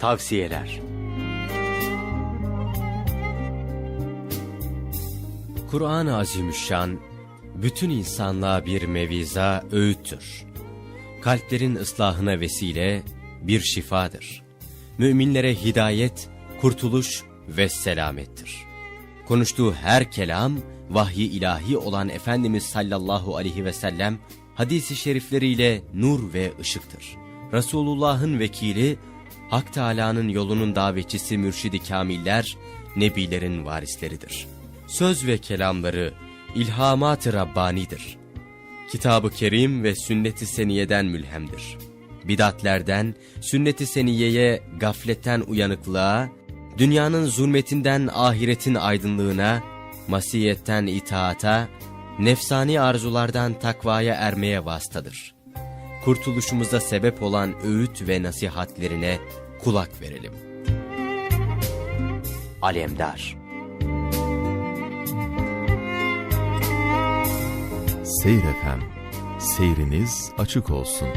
Tavsiyeler Kur'an-ı Azimüşşan, bütün insanlığa bir meviza, öğüttür. Kalplerin ıslahına vesile, bir şifadır. Müminlere hidayet, kurtuluş ve selamettir. Konuştuğu her kelam, vahyi ilahi olan Efendimiz sallallahu aleyhi ve sellem, hadisi şerifleriyle nur ve ışıktır. Resulullah'ın vekili, Hak Teâlâ'nın yolunun davetçisi mürşidi kamiller, nebilerin varisleridir. Söz ve kelamları ilhamat-ı Rabbani'dir. Kitab-ı Kerim ve sünnet-i seniyeden mülhemdir. Bidatlerden, sünnet-i seniyeye, gafletten uyanıklığa, dünyanın zulmetinden ahiretin aydınlığına, masiyetten itaata, nefsani arzulardan takvaya ermeye vasıtadır. Kurtuluşumuza sebep olan öğüt ve nasihatlerine kulak verelim. Alemdar Seyir FM. Seyriniz açık olsun.